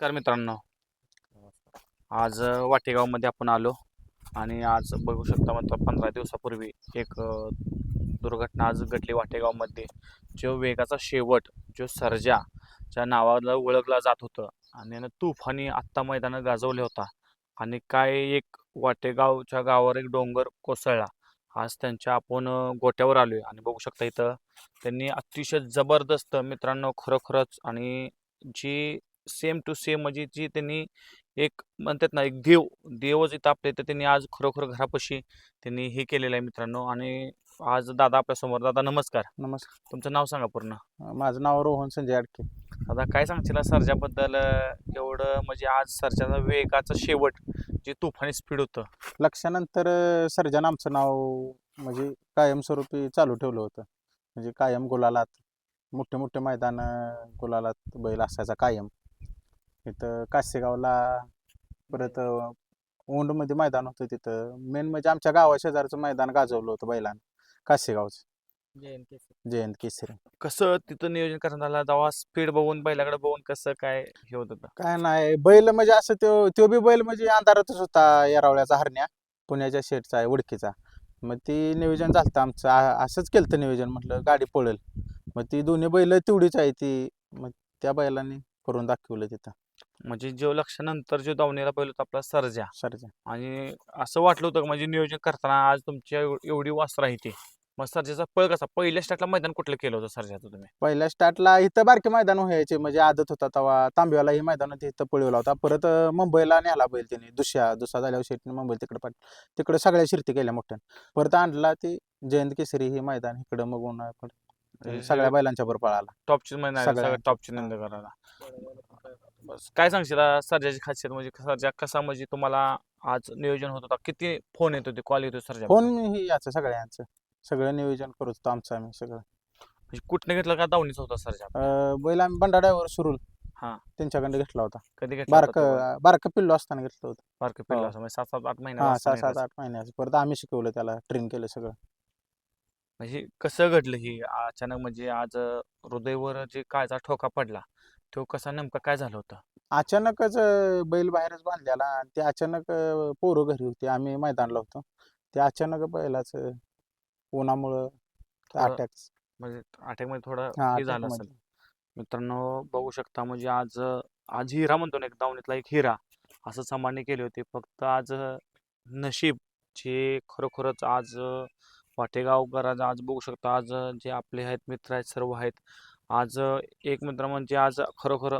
नमस्कार मित्रांनो. आज वाटेगावमध्ये आपण आलो आणि आज बघू शकता म्हणतो पंधरा दिवसापूर्वी एक दुर्घटना आज घडली वाटेगावमध्ये. जो वेगाचा शेवट जो सर्जा च्या नावाला ओळखला जात होतं आणि तुफानी आत्ता मैदानं गाजवले होता आणि काय एक वाटेगावच्या गावावर एक डोंगर कोसळला. आज त्यांच्या आपण गोट्यावर आलोय आणि बघू शकता इथं त्यांनी अतिशय जबरदस्त मित्रांनो खरोखरच आणि जी सेम टू सेम म्हणजे जी त्यांनी एक म्हणतात ना एक देव देवच इथं आपल्या इथं त्यांनी आज खरोखर घरापाशी त्यांनी हे केलेलं आहे मित्रांनो. आणि आज दादा आपल्यासमोर दादा नमस्कार. नमस्कार. तुमचं नाव सांगा पूर्ण. माझं नाव रोहन संजय आडके. दादा काय सांगशील सर्जाबद्दल? एवढं म्हणजे आज सर्जाचा वेगाचा शेवट जे तुफानी स्पीड होतं. लक्षानंतर सर्जन आमचं नाव म्हणजे कायमस्वरूपी चालू ठेवलं होतं. म्हणजे कायम गुलालात मोठे मोठे मैदान गुलालात बैल असायचा कायम. इथं कासेगावला परत अं, औंधमध्ये मैदान होतं तिथं. मेन म्हणजे आमच्या गावा शेजारचं मैदान गाजवलं होतं बैलानं कासेगावचं. जयंत केसरी. कसं तिथं नियोजन करण्यात आलं? तेव्हा स्पीड बघून बैलाकडे बघून कसं काय हे होत होतं? काय नाही बैल म्हणजे असं तो तो बी बैल म्हणजे अंधारातच होता येरावळ्याचा हरण्या पुण्याच्या शेटचा आहे उडकीचा. मग ती नियोजन झालं आमचं. आ- असंच केलं नियोजन म्हटलं गाडी पळेल. मग ती दोन्ही बैल तेवढीच आहे ती. मग त्या बैलांनी करून दाखवलं तिथं. म्हणजे जो लक्षानंतर जो दावणीला बैल होता आपला सर्जा. सरजा. आणि असं वाटलं होतं का म्हणजे नियोजन करताना आज तुमच्या एव- एवढी वासर आहे ती. मग सर्जाचा पळ कसा? पहिल्या स्टार्टला मैदान कुठलं केलं होतं सर्जाचं तुम्ही? पहिल्या स्टार्टला इथं बारके मैदान व्हायचे. म्हणजे आदत होता तेव्हा तांब्याला ही मैदान होती इथं पळवला होता. परत अं, मुंबईला नेला बैल त्यांनी. दुसऱ्या दुसरा झाल्यावर शेटने मुंबई तिकडे पाठ तिकडे सगळ्या शिर्ती केल्या मोठ्या परत आणला ती जयंत केसरी ही मैदान. इकडं मग हे सगळ्या बैलांच्या बरोबर पळाला. टॉपची मैदान सगळ्या- टॉपची नंद करायला बस काय सांगशील? सर्जाची खासियत म्हणजे सर्जा कसा म्हणजे तुम्हाला आज नियोजन होत होता? किती फोन येत होते? कॉल येतो सर्जा फोन ही याचं सगळ्यांचं सगळं नियोजन करत होतो आमचं आम्ही सगळं. म्हणजे कुठनं घेतलं का दावणीचा होता सर्जा? अं, बैल आम्ही बंडाड्यावर सुरूल. हा. त्यांच्याकडे घेतला होता. कधी घेतला होता बारक तो? बारक पिल्लो असताना घेतलं होतं. बारकं पिल्लं हो. असं म्हणजे सात सात आठ महिने हा सहा सात आठ महिन्याचं परत आम्ही शिकवलं त्याला ट्रेन केलं सगळं. म्हणजे कसं घडलं ही? अचानक म्हणजे आज अं, हृदयवर जे कायचा ठोका पडला तो कसा नेमका काय झालं होतं? अचानकच अं, बैल बाहेरच बांधलेला आणि ते अचानक अं, पोरं घरी होती. आम्ही मैदानला होतो. ते अचानक बैलाच उन्हामुळं थोडं अटॅक म्हणजे थोडं हा हे झालं attack असेल. मध्ये. मित्रांनो बघू शकता म्हणजे आज अं, आज हिरा म्हणतो ना एक दावणीतला एक हिरा. असं सामान्य केले होते. फक्त आज अं, नशीब जे खरोखरच आज अं, वाटेगावकरांचं आज बघू शकता. आज अं, जे आपले आहेत मित्र आहेत सर्व आहेत आज एक मित्र म्हणजे आज खरोखर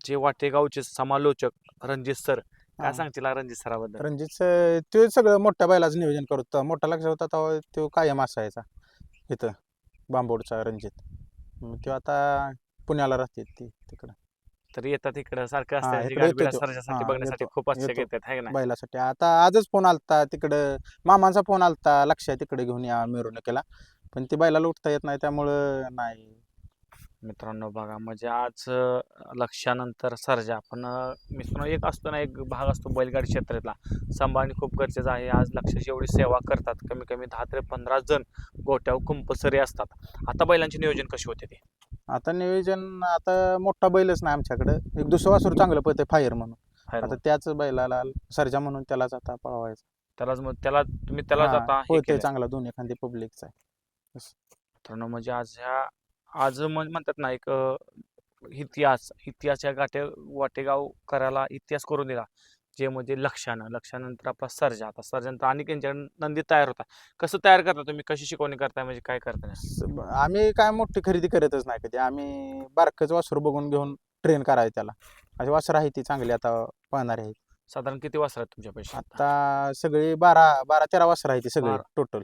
जे वाटेगावचे समालोचक रणजित सर काय. सांगतील रणजित सराबद्दल? रणजितचं ते सगळं मोठ्या बैलाचं नियोजन करत होता. मोठा लक्ष होता तेव्हा तो कायम असायचा इथं बांबोडचा रणजित. तो आता पुण्याला राहते ती तिकडं. तर येतात इकडं सारखं असतं हा, बघण्यासाठी खूप बैलासाठी. आता आजच फोन आलता तिकडं मामांचा फोन आलता लक्ष तिकडे घेऊन या मिरवणुकीला. पण ती बैलाला उठता येत नाही त्यामुळं नाही. मित्रांनो बघा म्हणजे आज लक्षानंतर सर्जा. पण मित्रांनो एक असतो ना एक भाग असतो बैलगाडी क्षेत्रातला. सांभाळणे खूप गरजेचं आहे. आज लक्षाची एवढी सेवा करतात कमी कमी दहा ते पंधरा जण गोट्यावर कंपल्सरी असतात. आता बैलांचे नियोजन कसे होते ते? आता नियोजन आता मोठा बैलच नाही आमच्याकडे. एक दुसरं वासरू चांगलं पळते फायर म्हणून. आता त्याच बैलाला सर्जा म्हणून त्यालाच आता पळवायचं. त्यालाच मग त्याला तुम्ही त्याला जाता हे. चांगला दोन्ही एखादी पब्लिकचा मित्रांनो म्हणजे आज ह्या आज म्हण- म्हणतात ना एक इतिहास इतिहास या गाठे वाटेगाव करायला इतिहास करून दिला. जे म्हणजे लक्षानं लक्षानंतर आपला सर्जा. आता सर्जानंतर आणि त्यांच्याकडे नंदी तयार होता. कसं तयार करता तुम्ही? कशी शिकवणी करताय? म्हणजे काय करताय? आम्ही काय मोठी खरेदी करतच नाही कधी. आम्ही बारकच वासरू बघून घेऊन ट्रेन करायचं त्याला. अशी वासरं आहे ती चांगली. आता पळणारी आहेत. साधारण किती वाजता आहेत तुमच्या पैसे आता सगळी बारा बारा तेरा वासरं आहे ती सगळी. टोटल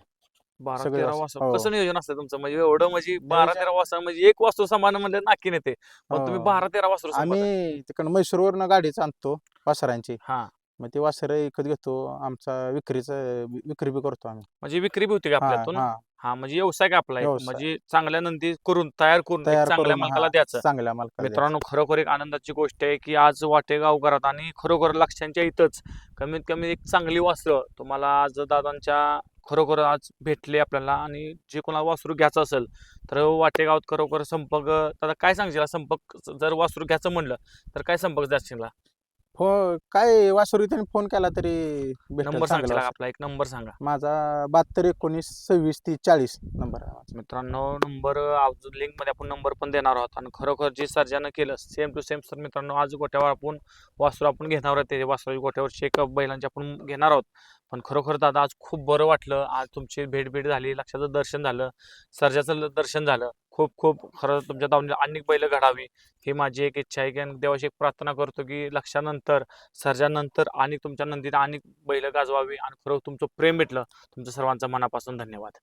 बारा सगळे तेरा. वाजता हो. कसं नियोजन असतं तुमचं म्हणजे एवढं म्हणजे बारा नियोजन- तेरा वाजता म्हणजे एक वास्तू समान म्हणजे नाकी नेते पण तुम्ही हो. बारा तेरा वाजता आम्ही तिकडं म्हैसूरवरनं गाडीच आणतो वासरांची हा मग ती वासरं विकत घेतो आमचा विक्रीचं विक्री बी करतो आम्ही म्हणजे विक्री बी होती का हा, आपल्यातून हा. हा म्हणजे व्यवसाय का आपला एक? व्यवसाय. म्हणजे चांगल्या नंदी करून तयार करून एक तयार चांगल्या करून मालकाला द्यायचं चांगल्या मालकाला मित्रांनो खरोखर एक आनंदाची गोष्ट आहे की आज वाटेगाव घरात आणि खरोखर लक्षांच्या इथंच कमीत कमी एक चांगली वासरं तुम्हाला आज दादांच्या खरोखर आज भेटले आपल्याला आणि जे कोणाला वासरू घ्यायचं असेल तर हो वाटेगावात खरोखर संपर्क आता काय सांगशील? संपर्क जर वासरू घ्यायचं म्हणलं तर काय संपर्क जाशील हो काय वासुरी त्यांनी फोन केला तरी भेटेल नंबर चांगलं सांगशील वासरू. आपला एक नंबर सांगा. माझा बहात्तर एकोणीस सव्वीस तीस चाळीस नंबर आहे माझा. मित्रांनो नंबर लिंकमध्ये आपण नंबर पण देणार आहोत. आणि खरोखर जे सर्जानं केलं सेम टू सेम सर मित्रांनो आज गोट्यावर आपण वासरू आपण घेणार आहोत. ते वासरू गोट्यावर चेकअप बैलांचे आपण घेणार आहोत. पण खरोखर दादा आज खूप बरं वाटलं. आज तुमची भेट भेट झाली लक्षाचं दर्शन झालं. सर्जाचं ल- दर्शन झालं. खूप खूप खरं तुमच्या दावणीला अनेक बैल घडावी ही माझी एक इच्छा आहे. की देवाशी एक प्रार्थना करतो की लक्षानंतर सर्जानंतर आणि तुमच्या नंदीने अनेक बैल गाजवावी. आणि खरं तुमचं प्रेम भेटलं. तुमचं सर्वांचा मनापासून धन्यवाद.